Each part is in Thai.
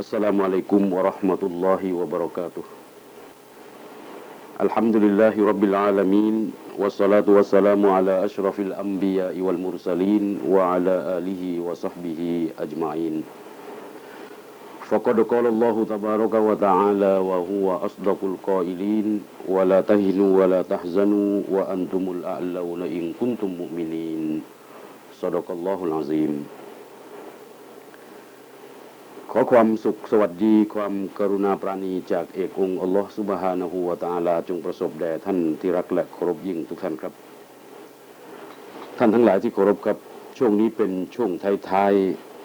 السلام عليكم ورحمة الله وبركاته الحمد لله رب العالمين والصلاة والسلام على أشرف الأنبياء والمرسلين وعلى آله وصحبه أجمعين فقد قال الله تبارك وتعالى وهو أصدق القائلين ولا تهنوا ولا تحزنوا وأنتم الأعلون إن كنتم مؤمنين صدق الله العظيم ขอความสุขสวัสดีความกรุณาปราณีจากเอกองค์อัลลอฮฺสุบฮานะฮูวะตะอาลา จงประสบแด่ท่านที่รักและเคารพยิ่งทุกท่านครับ ท่านทั้งหลายที่เคารพครับ ช่วงนี้เป็นช่วงท้าย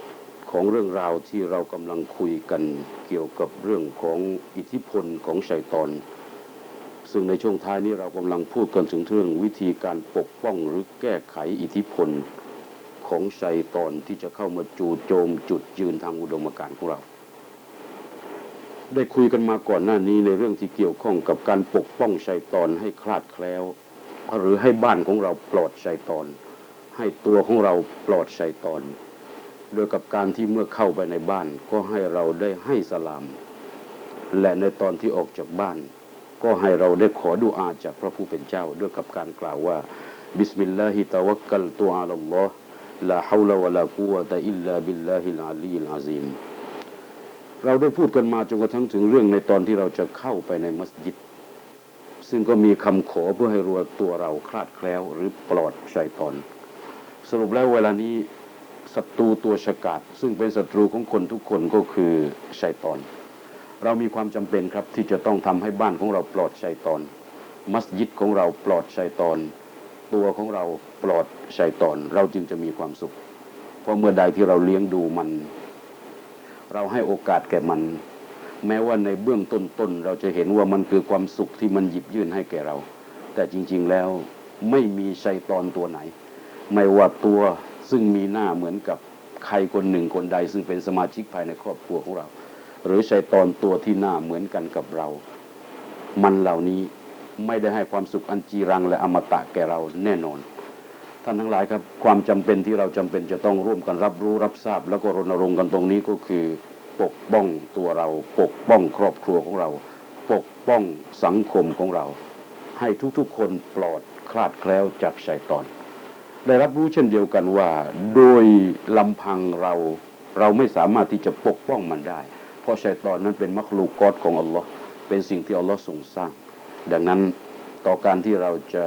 ๆของเรื่องราวที่เรากำลังคุยกันเกี่ยวกับเรื่องของอิทธิพลของชัยตอน ซึ่งในช่วงท้ายนี้เรากำลังพูดกันถึงเรื่องวิธีการปกป้องหรือแก้ไขอิทธิพล ของชัยตอนที่จะเข้ามาจู่โจมจุดยืนทางอุดมการณ์ของเรา ได้คุยกันมาก่อนหน้านี้ในเรื่องที่เกี่ยวข้องกับการปกป้องชัยตอนให้คลาดแคล้ว หรือให้บ้านของเราปลอดชัยตอน ให้ตัวของเราปลอดชัยตอน โดยกับการที่เมื่อเข้าไปในบ้านก็ให้เราได้ให้สลาม และในตอนที่ออกจากบ้าน ก็ให้เราได้ขอดุอาจากพระผู้เป็นเจ้าด้วยกับการกล่าวว่าบิสมิล ลาฮิตะวักกัลตุอาลัลลอฮ์ลาวลาวะลากุวะตะอิลลาบิลลาฮิลอาลีลอาซีมเราได้พูดกันมาจนกระทั่งถึงเรื่องในตอนที่เราจะเข้าไปในมัสยิด ซึ่งก็มีคำขอเพื่อให้รัวตัวเราคลาดแคล้วหรือปลอดชัยตอน สรุปแล้วเวลานี้ศัตรูตัวฉกาจซึ่งเป็นศัตรูของคนทุกคนก็คือชัยตอน เรามีความจำเป็นครับที่จะต้องทำให้บ้านของเราปลอดชัยตอน มัสยิดของเราปลอดชัยตอน ตัวของเราปลอดชัยตอน เราจึงจะมีความสุข เพราะเมื่อใดที่เราเลี้ยงดูมัน เราให้โอกาสแก่มัน แม้ว่าในเบื้องต้นๆเราจะเห็นว่ามันคือความสุขที่มันหยิบยื่นให้แก่เรา แต่จริง ๆแล้วไม่มีชัยตอนตัวไหน ไม่ว่าตัวซึ่งมีหน้าเหมือนกับใครคนหนึ่งคนใด ซึ่งเป็นสมาชิกภายในครอบครัวของเรา หรือชัยตอนตัวที่หน้าเหมือนกันกับเรา มันเหล่านี้ ไม่ได้ให้ความสุขอันจีรังและอมตะแก่เราแน่นอน ท่านทั้งหลายครับความจำเป็นที่เราจำเป็นจะต้องร่วมกันรับรู้รับทราบ แล้วก็รณรงค์กันตรงนี้ก็คือปกป้องตัวเรา ปกป้องครอบครัวของเรา ปกป้องสังคมของเรา ให้ทุกๆคนปลอดคลาดแคล้วจากชัยตอน ได้รับรู้เช่นเดียวกันว่า โดยลำพังเราเราไม่สามารถที่จะปกป้องมันได้ เพราะชัยตอนนั้นเป็นมักลูกอดของอัลลอฮ์เป็นสิ่งที่อัลลอฮ์ทรงสร้าง ดังนั้นต่อการที่เราจะ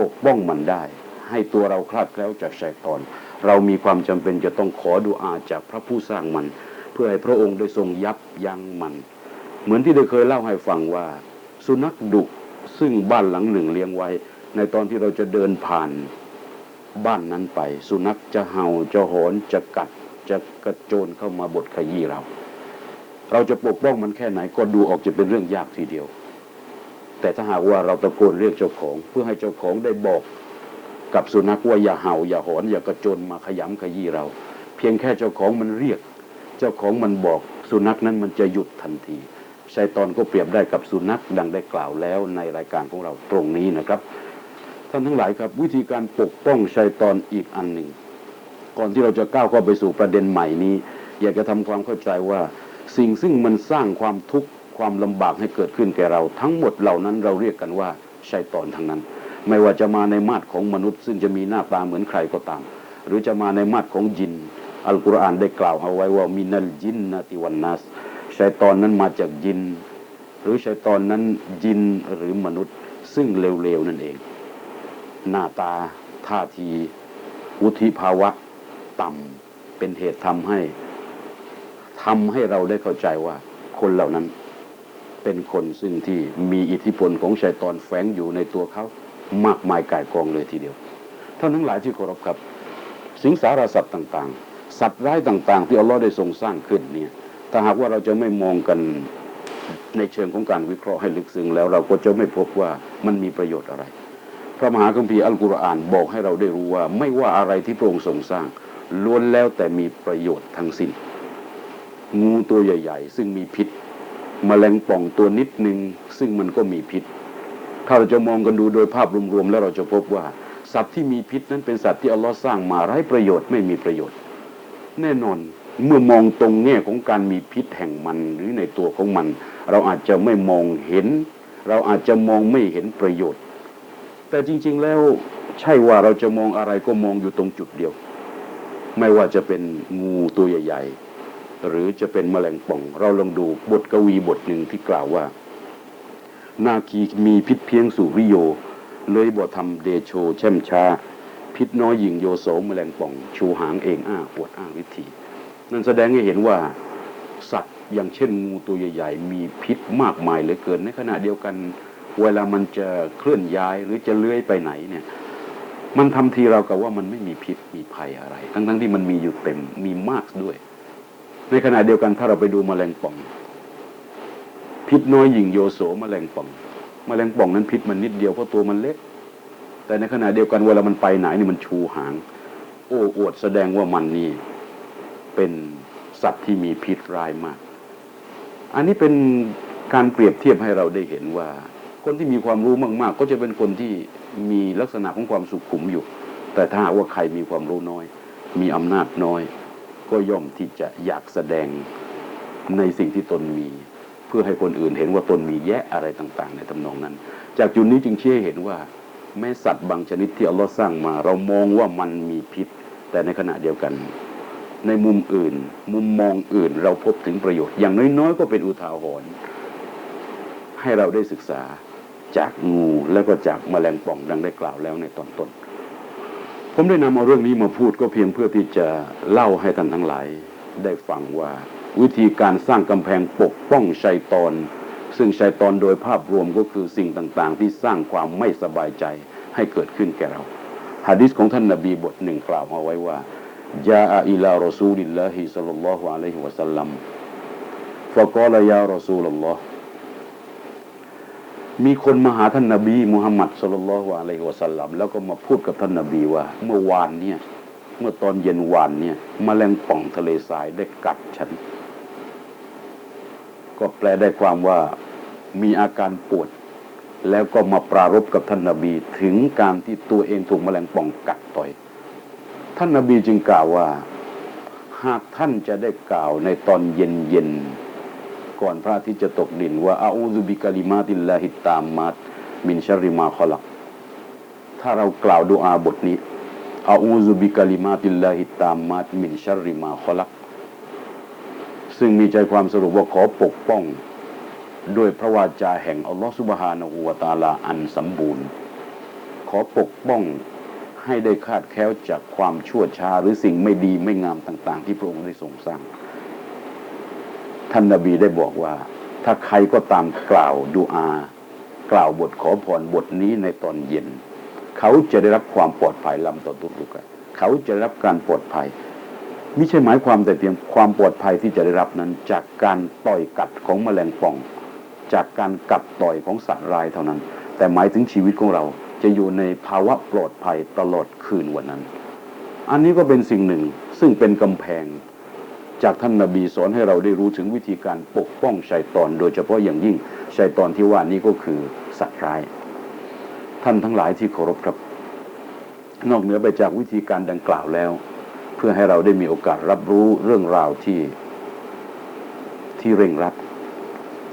ปกป้องมันได้ ให้ตัวเราคลาดแคล้วจากชัยตอน เรามีความจำเป็นจะต้องขอดุอาจากพระผู้สร้างมัน เพื่อให้พระองค์ได้ทรงยับยั้งมัน เหมือนที่ได้เคยเล่าให้ฟังว่า สุนัขดุซึ่งบ้านหลังหนึ่งเลี้ยงไว้ ในตอนที่เราจะเดินผ่านบ้านนั้นไป สุนัขจะเห่าจะหอนจะกัดจะกระโจนเข้ามาบดขยี้เรา เราจะปกป้องมันแค่ไหนก็ดูออกจะเป็นเรื่องยากทีเดียว แต่ถ้าหากว่าเราตะโกนเรียกเจ้าของ เพื่อให้เจ้าของได้บอกกับสุนัขว่าอย่าเห่าอย่าหอนอย่ากระโจนมาขยำขยี้เรา เพียงแค่เจ้าของมันเรียก เจ้าของมันบอกสุนัขนั้นมันจะหยุดทันทีชัยตอนก็เปรียบได้กับสุนัขดังได้กล่าวแล้วในรายการของเราตรงนี้นะครับ ท่านทั้งหลายครับ วิธีการปกป้องชัยตอนอีกอันหนึ่ง ก่อนที่เราจะก้าวเข้าไปสู่ประเด็นใหม่นี้ อยากจะทำความเข้าใจว่าสิ่งซึ่งมันสร้างความทุกข์ ความลำบากให้เกิดขึ้นแก่เรา ทั้งหมดเหล่านั้นเราเรียกกันว่าชัยตอนทั้งนั้น ไม่ว่าจะมาในมาตรของมนุษย์ ซึ่งจะมีหน้าตาเหมือนใครก็ตาม หรือจะมาในมาตรของยิน อัลกุรอานได้กล่าวเอาไว้ว่ามินัลยินนาติวันนัสชัยตอนนั้นมาจากยิน หรือชัยตอนนั้นยินหรือมนุษย์ ซึ่งเลวๆนั่นเอง หน้าตาท่าที วุฒิภาวะต่ำเป็นเหตุทำให้ทำให้เราได้เข้าใจว่าคนเหล่านั้น เป็นคนซึ่งที่มีอิทธิพลของชัยตอนแฝงอยู่ในตัวเขามากมายกายกองเลยทีเดียวท่านทั้งหลายที่เคารพครับ สิงสารสัตว์ต่างๆ สัตว์ร้ายต่าง ๆ ที่อัลลอฮ์ได้ทรงสร้างขึ้นเนี่ยถ้าหากว่าเราจะไม่มองกันในเชิงของการวิเคราะห์ให้ลึกซึ้งแล้วเราก็จะไม่พบว่ามันมีประโยชน์อะไร พระมหาคัมภีร์อัลกุรอานบอกให้เราได้รู้ว่า ไม่ว่าอะไรที่พระองค์ทรงสร้างล้วนแล้วแต่มีประโยชน์ทั้งสิ้นงูตัวใหญ่ ๆ ซึ่งมีพิษ มแมลงป่องตัวนิดหนึ่งซึ่งมันก็มีพิษ ถ้าเราจะมองกันดูโดยภาพรวมๆแล้วเราจะพบว่า สัตว์ที่มีพิษนั้นเป็นสัตว์ที่อัลลอฮ์สร้างมาไร้ประโยชน์ไม่มีประโยชน์ แน่นอนเมื่อมองตรงแง่ของการมีพิษแห่งมันหรือในตัวของมัน เราอาจจะไม่มองเห็น เราอาจจะมองไม่เห็นประโยชน์ แต่จริง ๆแล้วใช่ว่าเราจะมองอะไรก็มองอยู่ตรงจุดเดียว ไม่ว่าจะเป็นงูตัวใหญ่ๆ หรือจะเป็นแมลงป่อง เราลองดูบทกวีบทหนึ่งที่กล่าวว่า นาคีมีพิษเพียงสุริโย เลยบ่ทำเดโชแช่มช้า พิษน้อยยิงโยโสแมลงป่อง ชูหางเองอ้าปวดอ้างวิธี นั่นแสดงให้เห็นว่าสัตว์อย่างเช่นงูตัวใหญ่ๆ มีพิษมากมายเหลือเกินในขณะเดียวกัน เวลามันจะเคลื่อนย้ายหรือจะเลื้อยไปไหนเนี่ย มันทำทีเรากับว่ามันไม่มีพิษมีภัยอะไร ทั้งๆที่มันมีอยู่เต็มมีมากด้วย ในขณะเดียวกันถ้าเราไปดูแมลงป่อง พิษน้อยยิงโยโสแมลงป่องแมลงป่องนั้นพิษมันนิดเดียวเพราะตัวมันเล็ก แต่ในขณะเดียวกันเวลามันไปไหนนี่มันชูหาง โอ้อวดแสดงว่ามันนี่เป็นสัตว์ที่มีพิษร้ายมาก อันนี้เป็นการเปรียบเทียบให้เราได้เห็นว่า คนที่มีความรู้มาก ๆ ก็จะเป็นคนที่มีลักษณะของความสุขุมอยู่ แต่ถ้าว่าใครมีความรู้น้อย มีอำนาจน้อย ก็ย่อมที่จะอยากแสดงในสิ่งที่ตนมี เพื่อให้คนอื่นเห็นว่าตนมีแยะอะไรต่างๆ ในทำนองนั้น จากจุดนี้จึงเชื่อเห็นว่า แม้สัตว์บางชนิดที่อัลลอฮ์สร้างมา เรามองว่ามันมีพิษ แต่ในขณะเดียวกัน ในมุมอื่น มุมมองอื่นเราพบถึงประโยชน์ อย่างน้อยๆ ก็เป็นอุทาหรณ์ให้เราได้ศึกษาจากงูแล้วก็จากแมลงป่องดังได้กล่าวแล้วในตอนต้น ผมได้นำเอาเรื่องนี้มาพูดก็เพียงเพื่อที่จะเล่าให้ท่านทั้งหลาย ได้ฟังว่า วิธีการสร้างกำแพงปกป้องชัยตอน ซึ่งชัยตอนโดยภาพรวมก็คือสิ่งต่างๆ ที่สร้างความไม่สบายใจให้เกิดขึ้นแก่เราฮะดิษของท่านนบีบทหนึ่งกล่าวเอาไว้ว่ายาอิลารอซูลิลลาฮิสัลลัลลอฮุอะลัยฮิวะสัลลัมฟะกอลยารอซูลลอฮ์ มีคนมาหาท่านนบีมุฮัมมัดสุลลัลลอฮุอะลัยฮิวะสัลลัมแล้วก็มาพูดกับท่านนบีว่า เมื่อวานเนี่ยเมื่อตอนเย็นวานเนี่ยมแมลงป่องทะเลทรายได้กัดฉัน ก็แปลได้ความว่ามีอาการปวด แล้วก็มาปรารบกับท่านนบี ถึงการที่ตัวเองถูกแมลงป่องกัดต่อย ท่านนบีจึงกล่าวว่า หากท่านจะได้กล่าวในตอนเย็นเย็น ก่อนพระอาทิตย์จะตกดินว่าอาอูซุบิกาลิมาติลลาฮิตามมัดมินชาริมาคอลักถ้าเรากล่าวดูอาบทนี้อาอูซุบิกาลิมาติลลาฮิตามมัดมินชาริมาคอลักซึ่งมีใจความสรุปว่าขอปกป้อง ด้วยพระวาจาแห่งอัลลอฮฺสุบฮานะฮูวาตาลาอันสมบูรณ์ ขอปกป้องให้ได้คาดแคล้วจากความชั่วช้าหรือสิ่งไม่ดีไม่งามต่าง ๆ ที่พระองค์ได้ทรงสร้าง ท่านนาบีได้บอกว่า ถ้าใครก็ตามกล่าวดูอา กล่าวบทขอพรบทนี้ในตอนเย็น เขาจะได้รับความปลอดภัยลำต่อตุลุกะเขาจะได้รับการปลอดภัยไม่ใช่หมายความแต่เพียงความปลอดภัยที่จะได้รับนั้น จากการต่อยกัดของแมลงป่อง จากการกัดต่อยของสัตว์ร้ายเท่านั้น แต่หมายถึงชีวิตของเราจะอยู่ในภาวะปลอดภัยตลอดคืนวันนั้น อันนี้ก็เป็นสิ่งหนึ่งซึ่งเป็นกำแพง จากท่านนาบีสอนให้เราได้รู้ถึงวิธีการปกป้องชัยตอน โดยเฉพาะอย่างยิ่งชัยตอนที่ว่านี้ก็คือสัตว์ร้าย ท่านทั้งหลายที่เคารพครับ นอกเหนือไปจากวิธีการดังกล่าวแล้ว เพื่อให้เราได้มีโอกาสรับรู้เรื่องราวที่ที่เร่งรัด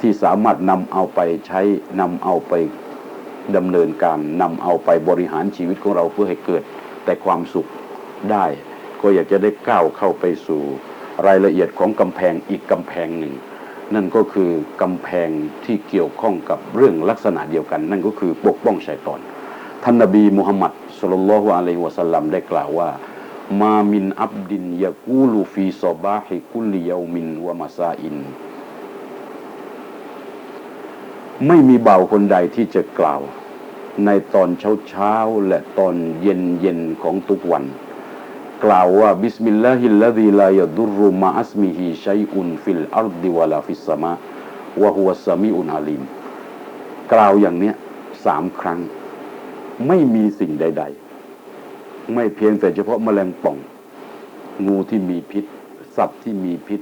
ที่สามารถนำเอาไปใช้นำเอาไปดำเนินการนำเอาไปบริหารชีวิตของเราเพื่อให้เกิดแต่ความสุขได้ ก็อยากจะได้ก้าวเข้าไปสู่ รายละเอียดของกำแพงอีกกำแพงหนึ่ง นั่นก็คือกำแพงที่เกี่ยวข้องกับเรื่องลักษณะเดียวกัน นั่นก็คือปกป้องชัยตอน ท่านนบีมุฮัมมัดสุลลัลลอฮุอะลัยฮิวะสัลลัมได้กล่าวว่า มามินอับดินยากูลูฟีซอบาฮิกุลิยามินวะมาซาอิน ไม่มีบ่าวคนใดที่จะกล่าว ในตอนเช้าเช้าและตอนเย็นเย็นของทุกวัน กล่าวว่าบิสมิลลาฮิลลาฮิลายดุรุมาอัสมิฮิชัยอุนฟิลอัรดิวะลาฟิสมาวะฮุวะสมิอุนอาลิม กล่าวอย่างเนี้ยสามครั้ง ไม่มีสิ่งใด ๆ ไม่เพียงแต่เฉพาะแมลงป่อง งูที่มีพิษ สัตว์ที่มีพิษ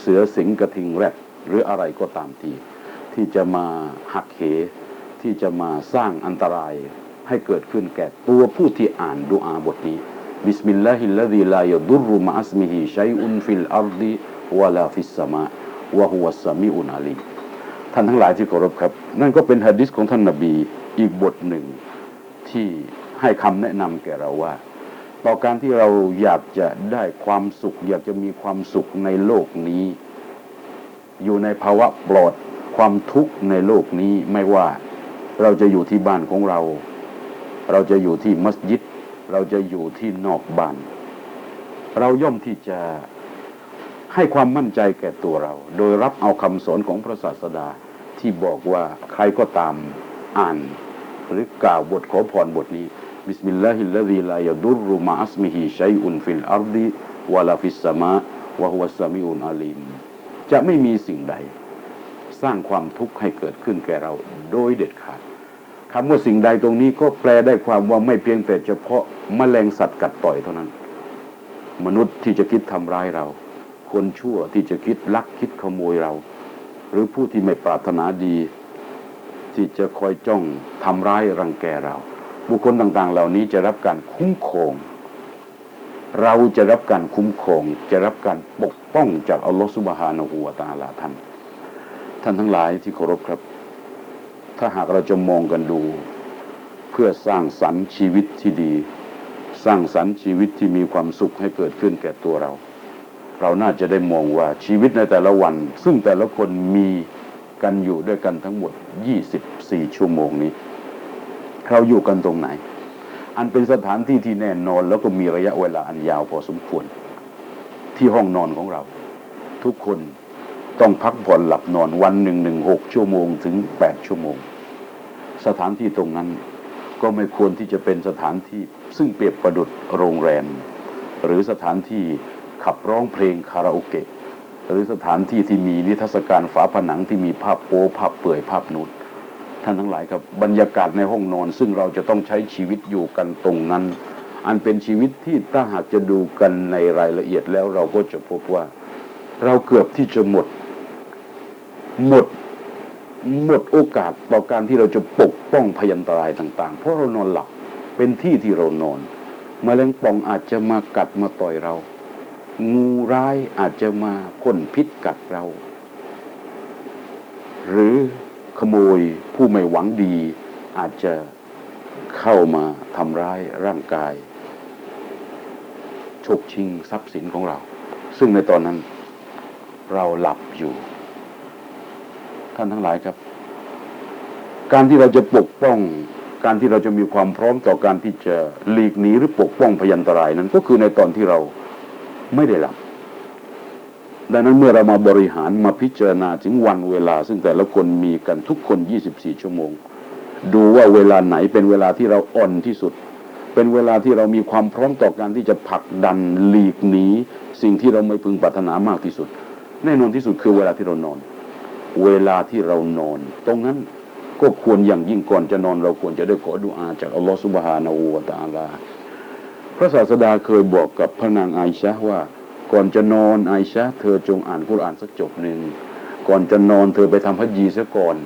เสือสิงกระทิงแรดหรืออะไรก็ตามที ที่จะมาหักเห ที่จะมาสร้างอันตรายให้เกิดขึ้นแก่ตัวผู้ที่อ่านดูอาบทนี้ บิสมิลลาฮิลลาฮิลายดุรุมะอัสมิฮิชัยอุนฟิลอัรดิวะลาฟิสสมาวะฮุวัสามิอุนอาลีท่านทั้งหลายที่เคารพครับ นั่นก็เป็นฮะดิษของท่านนบีอีกบทหนึ่งที่ให้คำแนะนำแก่เราว่า ต่อการที่เราอยากจะได้ความสุข อยากจะมีความสุขในโลกนี้ อยู่ในภาวะปลอดความทุกข์ในโลกนี้ไม่ว่าเราจะอยู่ที่บ้านของเรา เราจะอยู่ที่มัสยิด เราจะอยู่ที่นอกบ้าน เราย่อมที่จะให้ความมั่นใจแก่ตัวเรา โดยรับเอาคำสอนของพระศาสดาที่บอกว่าใครก็ตามอ่าน หรือกล่าวบทขอพรบทนี้บิสมิลลาฮิลลาฮิลายดุรุมะอัสมิฮิชัยอุนฟิลอาร์ดิวะลาฟิสมาวะฮุวัสสามิอุนอาลีมจะไม่มีสิ่งใด สร้างความทุกข์ให้เกิดขึ้นแก่เราโดยเด็ดขาด คำว่าสิ่งใดตรงนี้ก็แปลได้ความว่าไม่เพียงแต่เฉพาะแมลงสัตว์กัดต่อยเท่านั้น มนุษย์ที่จะคิดทำร้ายเรา คนชั่วที่จะคิดลักคิดขโมยเรา หรือผู้ที่ไม่ปรารถนาดี ที่จะคอยจ้องทำร้ายรังแกเรา บุคคลต่างๆ เหล่านี้จะรับการคุ้มครองเราจะรับการคุ้มครอง จะรับการปกป้องจากอัลลอฮฺสุบฮานะฮูวะตาลาท่าน ท่านทั้งหลายที่เคารพครับ ถ้าหากเราจะมองกันดู เพื่อสร้างสรรค์ชีวิตที่ดี สร้างสรรค์ชีวิตที่มีความสุขให้เกิดขึ้นแก่ตัวเรา เราน่าจะได้มองว่าชีวิตในแต่ละวัน ซึ่งแต่ละคนมีกันอยู่ด้วยกันทั้งหมด 24 ชั่วโมงนี้ เราอยู่กันตรงไหน อันเป็นสถานที่ที่แน่นอนแล้วก็มีระยะเวลาอันยาวพอสมควร ที่ห้องนอนของเรา ทุกคน ต้องพักผ่อนหลับนอนวันหนึ่งหนึ่งหกชั่วโมงถึงแปดชั่วโมง สถานที่ตรงนั้นก็ไม่ควรที่จะเป็นสถานที่ซึ่งเปรียบประดุดโรงแรม หรือสถานที่ขับร้องเพลงคาราโอเกะ หรือสถานที่ที่มีนิทรรศการฝาผนังที่มีภาพโป๊ภาพเปื่อยภาพนูดท่านทั้งหลายครับบรรยากาศในห้องนอน ซึ่งเราจะต้องใช้ชีวิตอยู่กันตรงนั้น อันเป็นชีวิตที่ถ้าหากจะดูกันในรายละเอียดแล้วเราก็จะพบว่า เราเกือบที่จะหมด หมดหมดโอกาสต่อการที่เราจะปกป้องพยันตรายต่าง ๆ เพราะเรานอนหลับเป็นที่ที่เรานอนมแมลงป่องอาจจะมากัดมาต่อยเรา งูร้ายอาจจะมาพ่นพิษกัดเรา หรือขโมยผู้ไม่หวังดี อาจจะเข้ามาทำร้ายร่างกายฉกชิงทรัพย์สินของเรา ซึ่งในตอนนั้นเราหลับอยู่ ท่านทั้งหลายครับ การที่เราจะปกป้อง การที่เราจะมีความพร้อมต่อการที่จะหลีกหนีหรือปกป้องพยันตรายนั้นก็คือในตอนที่เราไม่ได้หลับดังนั้นเมื่อเรามาบริหารมาพิจารณาถึงวันเวลา ซึ่งแต่ละคนมีกันทุกคน 24 ชั่วโมง ดูว่าเวลาไหนเป็นเวลาที่เราอ่อนที่สุด เป็นเวลาที่เรามีความพร้อมต่อการที่จะผลักดันหลีกหนีสิ่งที่เราไม่พึงปรารถนามากที่สุด แน่นอนที่สุดคือเวลาที่เรานอน เวลาที่เรานอน ตรงนั้นก็ควรอย่างยิ่งก่อนจะนอนเราควรจะได้ขอดุอาจากอัลลอฮฺสุบฮานาอูวะตาลา พระศาสดาเคยบอกกับพระนางไอชะว่า ก่อนจะนอนไอชะเธอจงอ่านกุรอานสักจบหนึ่งก่อนจะนอนเธอไปทำฮัจญีซะก่อน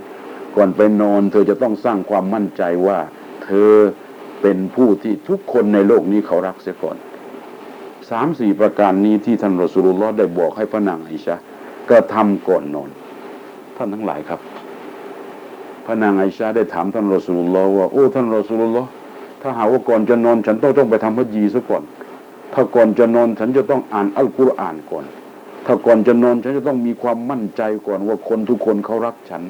ก่อนไปนอนเธอจะต้องสร้างความมั่นใจว่า เธอเป็นผู้ที่ทุกคนในโลกนี้เขารักเสียก่อนสามสี่ประการนี้ที่ท่านรอสูลุลลอฮ์ได้บอกให้พระนางไอชะกระทำก่อนนอน ท่านทั้งหลายครับ พระนางไอชาได้ถามท่านรอสูลุลลอว่าโอ้ท่านรอสูลุลลอถ้าหากว่าก่อนจะนอน ฉันต้องต้องไปทำฮัจญีซะก่อน ถ้าก่อนจะนอนฉันจะต้องอ่านอัลกุรอานก่อน ถ้าก่อนจะนอนฉันจะต้องมีความมั่นใจก่อนว่าคนทุกคนเขารักฉัน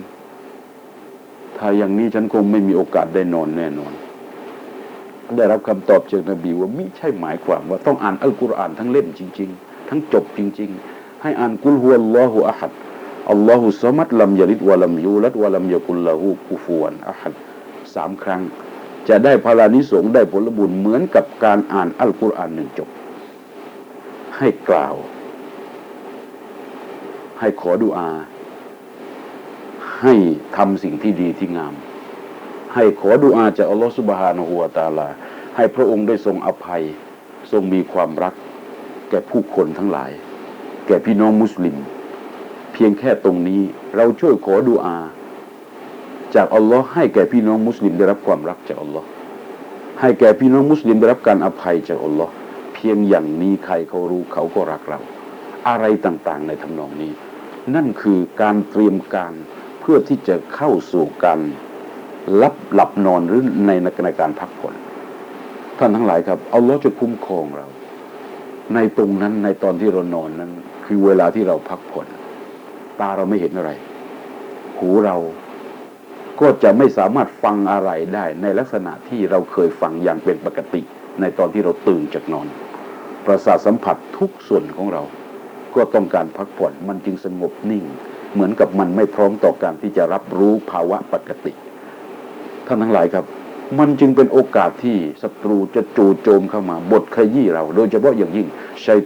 ถ้าอย่างนี้ฉันคงไม่มีโอกาสได้นอนแน่นอน ได้รับคำตอบจากนบีว่ามิใช่หมายความว่าต้องอ่านอัลกุรอานทั้งเล่มจริง ๆ ทั้งจบจริง ๆ ให้อ่านกุลฮุวัลลอฮุอะฮัด อัลลอฮุสมัดลัมยลิดวะลัมยูลัดวะลัมยกุลละหูกุฟวนอะฮัดสามครั้ง จะได้พลานิสงได้ผลบุญเหมือนกับการอ่านอัลกุรอานหนึ่งจบ ให้กล่าว ให้ขอดุอา ให้ทำสิ่งที่ดีที่งาม ให้ขอดุอาจากอัลลอฮฺสุบฮานะฮูวาตาลา ให้พระองค์ได้ทรงอภัย ทรงมีความรัก แก่ผู้คนทั้งหลาย แก่พี่น้องมุสลิม พียงแค่ตรงนี้ เราช่วยขอดุอา จากอัลลอฮ์ให้แก่พี่น้องมุสลิมได้รับความรักจากอัลลอฮ์ให้แก่พี่น้องมุสลิมได้รับการอภัยจากอัลลอฮ์พียงอย่างนี้ใครเขารู้เขาก็รักเรา อะไรต่างๆในทำนองนี้ นั่นคือการเตรียมการเพื่อที่จะเข้าสู่การรับหลับนอนหรือในในการพักผ่อนท่านทั้งหลายครับอาล้อฮ์จะคุ้มครองเรา ในตรงนั้นในตอนที่เรานอนนั้น คือเวลาที่เราพักผ่อน ตาเราไม่เห็นอะไร หูเราก็จะไม่สามารถฟังอะไรได้ในลักษณะที่เราเคยฟังอย่างเป็นปกติ ในตอนที่เราตื่นจากนอน ประสาทสัมผัสทุกส่วนของเรา ก็ต้องการพักผ่อนมันจึงสงบนิ่ง เหมือนกับมันไม่พร้อมต่อการที่จะรับรู้ภาวะปกติท่านทั้งหลายครับ มันจึงเป็นโอกาสที่ศัตรูจะจู่โจมเข้ามาบดขยี้เรา โดยเฉพาะอย่างยิ่งชัย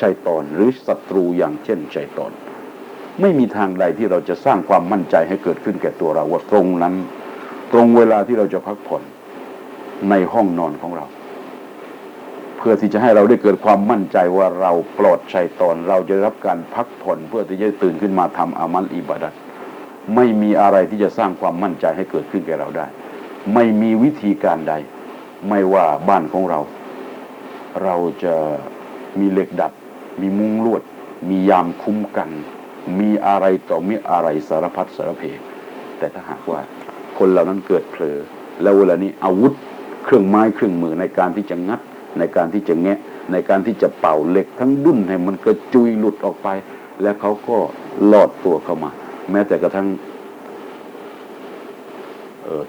ชัยตอนหรือศัตรูอย่างเช่นชัยตอน ไม่มีทางใดที่เราจะสร้างความมั่นใจให้เกิดขึ้นแก่ตัวเราว่าตรงนั้น ตรงเวลาที่เราจะพักผ่อนในห้องนอนของเรา เพื่อที่จะให้เราได้เกิดความมั่นใจว่าเราปลอดชัยตอนเราจะรับการพักผ่อน เพื่อที่จะตื่นขึ้นมาทำอามัลอิบาดัตไม่มีอะไรที่จะสร้างความมั่นใจให้เกิดขึ้นแก่เราได้ ไม่มีวิธีการใด ไม่ว่าบ้านของเรา เราจะมีเหล็กดัด มีมุ้งลวด มียามคุ้มกัน มีอะไรต่อมีอะไรสารพัดสารเพ แต่ถ้าหากว่าคนเหล่านั้นเกิดเผลอ แล้วเวลานี้อาวุธเครื่องไม้เครื่องมือในการที่จะงัด ในการที่จะแงะ ในการที่จะเป่าเหล็กทั้งดุ้นให้มันกระจุยหลุดออกไป แล้วเขาก็ลอดตัวเข้ามา แม้แต่กระทั่ง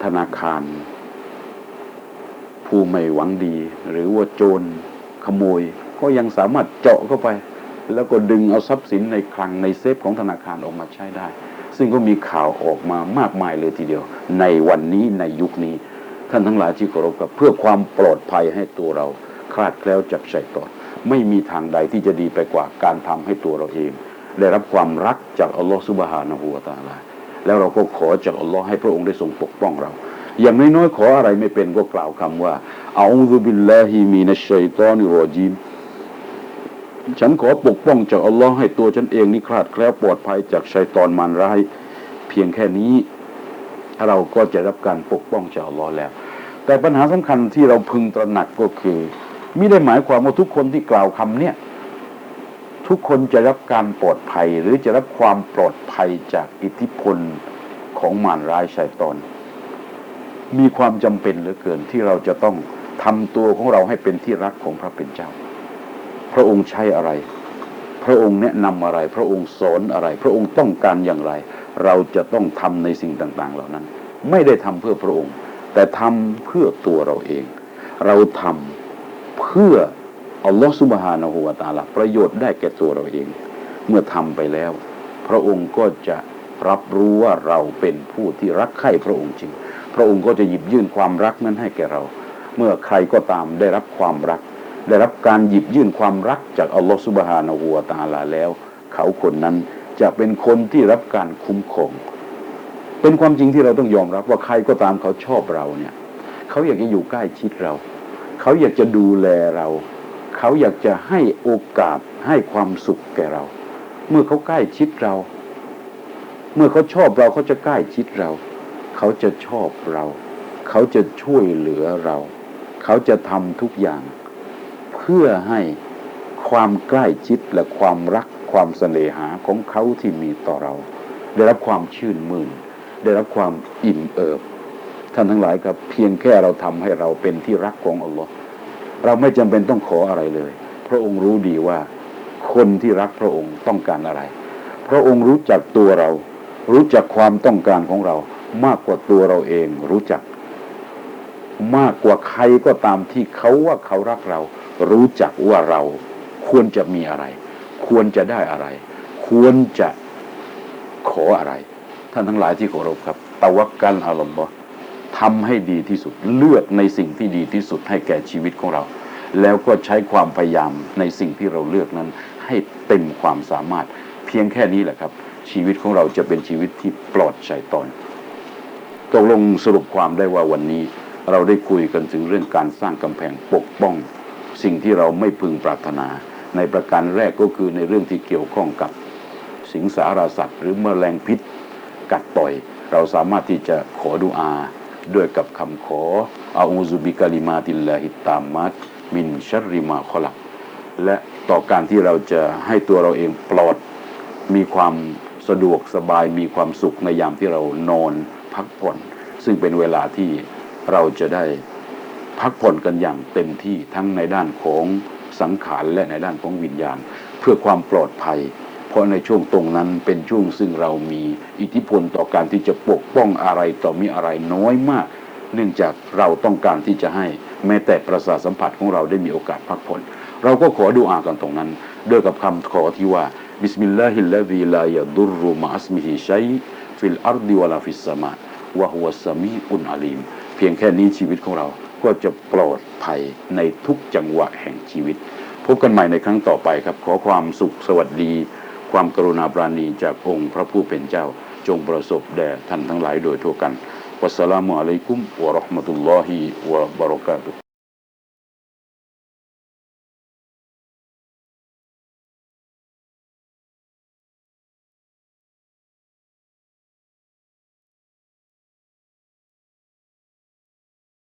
ธนาคาร ผู้ไม่หวังดี หรือว่าโจรขโมย ก็ยังสามารถเจาะเข้าไป แล้วก็ดึงเอาทรัพย์สินในคลังในเซฟของธนาคารออกมาใช้ได้ ซึ่งก็มีข่าวออกมามากมายเลยทีเดียว ในวันนี้ในยุคนี้ ท่านทั้งหลายที่เคารพกับเพื่อความปลอดภัยให้ตัวเราคลาดแคล้วจากชัยตอนไม่มีทางใดที่จะดีไปกว่าการทำให้ตัวเราเอง ได้รับความรักจากอัลลอฮฺสุบฮานะฮูวาตาลาแล้วเราก็ขอจากอัลลอฮ์ให้พระองค์ได้ทรงปกป้องเรา อย่างน้อยๆขออะไรไม่เป็นก็กล่าวคำว่าอาอูซุบิลลาฮิมินัชชัยตอนิรอจีม ฉันขอปกป้องจากอัลลอฮ์ให้ตัวฉันเองนี่คลาดแคล้วปลอดภัยจากชัยตอนมารร้าย เพียงแค่นี้เราก็จะรับการปกป้องจากอัลลอฮ์แล้ว แต่ปัญหาสำคัญที่เราพึงตระหนักก็คือไม่ได้หมายความว่าทุกคนที่กล่าวคำเนี้ยทุกคนจะรับการปลอดภัยหรือจะรับความปลอดภัยจากอิทธิพลของมารร้ายชัยตอน มีความจำเป็นเหลือเกินที่เราจะต้องทำตัวของเราให้เป็นที่รักของพระเป็นเจ้า พระองค์ใช้อะไร พระองค์แนะนำอะไร พระองค์สอนอะไร พระองค์ต้องการอย่างไร เราจะต้องทำในสิ่งต่าง ๆ เหล่านั้น ไม่ได้ทำเพื่อพระองค์ แต่ทำเพื่อตัวเราเอง เราทำเพื่ออัลลอฮฺสุบฮานะฮูวาตาลาประโยชน์ได้แก่ตัวเราเอง เมื่อทำไปแล้ว พระองค์ก็จะรับรู้ว่าเราเป็นผู้ที่รักใคร่พระองค์จริง พระองค์ก็จะหยิบยื่นความรักนั้นให้แก่เรา เมื่อใครก็ตามได้รับความรัก ได้รับการหยิบยื่นความรักจากอัลลอฮฺสุบฮานะฮูวตาลาแล้ว เขาคนนั้นจะเป็นคนที่รับการคุ้มครองเป็นความจริงที่เราต้องยอมรับว่าใครก็ตามเขาชอบเราเนี่ย เขาอยากจะอยู่ใกล้ชิดเรา เขาอยากจะดูแลเรา เขาอยากจะให้โอกาสให้ความสุขแก่เรา เมื่อเขาใกล้ชิดเรา เมื่อเขาชอบเราเขาจะใกล้ชิดเรา เขาจะชอบเรา เขาจะช่วยเหลือเรา เขาจะทำทุกอย่าง พื่อให้ความใกล้ชิดและความรักความเสน่หาของเขาที่มีต่อเรา ได้รับความชื่นมื่น ได้รับความอิ่มเอิบท่านทั้งหลายครับ เพียงแค่เราทำให้เราเป็นที่รักของอัลลอฮ์เราไม่จำเป็นต้องขออะไรเลย พระองค์รู้ดีว่า คนที่รักพระองค์ต้องการอะไร พระองค์รู้จักตัวเรา รู้จักความต้องการของเรา มากกว่าตัวเราเองรู้จัก มากกว่าใครก็ตามที่เขาว่าเขารักเรา รู้จักว่าเราควรจะมีอะไร ควรจะได้อะไร ควรจะขออะไร ท่านทั้งหลายที่เคารพครับตะวักกันอัลลอฮ์ทำให้ดีที่สุดเลือกในสิ่งที่ดีที่สุดให้แก่ชีวิตของเรา แล้วก็ใช้ความพยายามในสิ่งที่เราเลือกนั้น ให้เต็มความสามารถ เพียงแค่นี้แหละครับ ชีวิตของเราจะเป็นชีวิตที่ปลอดชัยตอนตกลงสรุปความได้ว่าวันนี้ เราได้คุยกันถึงเรื่องการสร้างกำแพงปกป้อง สิ่งที่เราไม่พึงปรารถนา ในประการแรกก็คือในเรื่องที่เกี่ยวข้องกับสิงสารสัตว์ หรือแมลงพิษกัดต่อย เราสามารถที่จะขอดุอาด้วยกับคำขออาอูซุบิกาลิมาติลลาฮิตามัตมินชัรริมาคอลักและต่อการที่เราจะให้ตัวเราเองปลอด มีความสะดวกสบายมีความสุขในยามที่เรานอนพักผ่อน ซึ่งเป็นเวลาที่เราจะได้ พักผ่อนกันอย่างเต็มที่ทั้งในด้านของสังขารและในด้านของวิญญาณ เพื่อความปลอดภัย เพราะในช่วงตรงนั้นเป็นช่วงซึ่งเรามีอิทธิพลต่อการที่จะปกป้องอะไรต่อมีอะไรน้อยมาก เนื่องจากเราต้องการที่จะให้แม้แต่ประสาทสัมผัสของเราได้มีโอกาสพักผ่อนเราก็ขอดูอากันตรงนั้น ด้วยกับคำขอที่ว่าบิสมิลลาฮิลลาฮิลายดุรุมะอัสมิฮิชัยฟิลอาร์ดิวะลาฟิสสมาวะฮุวัสสมีอุนอาลีมเพียงแค่นี้ชีวิตของเรา ก็จะปลอดภัยในทุกจังหวะแห่งชีวิต พบกันใหม่ในครั้งต่อไปครับ ขอความสุขสวัสดี ความกรุณาปราณีจากองค์พระผู้เป็นเจ้า จงประสบแด่ท่านทั้งหลายโดยทั่วกันวัสสลามุอะลัยกุมวะเราะห์มะตุลลอฮิวะบะเราะกาตุฮ์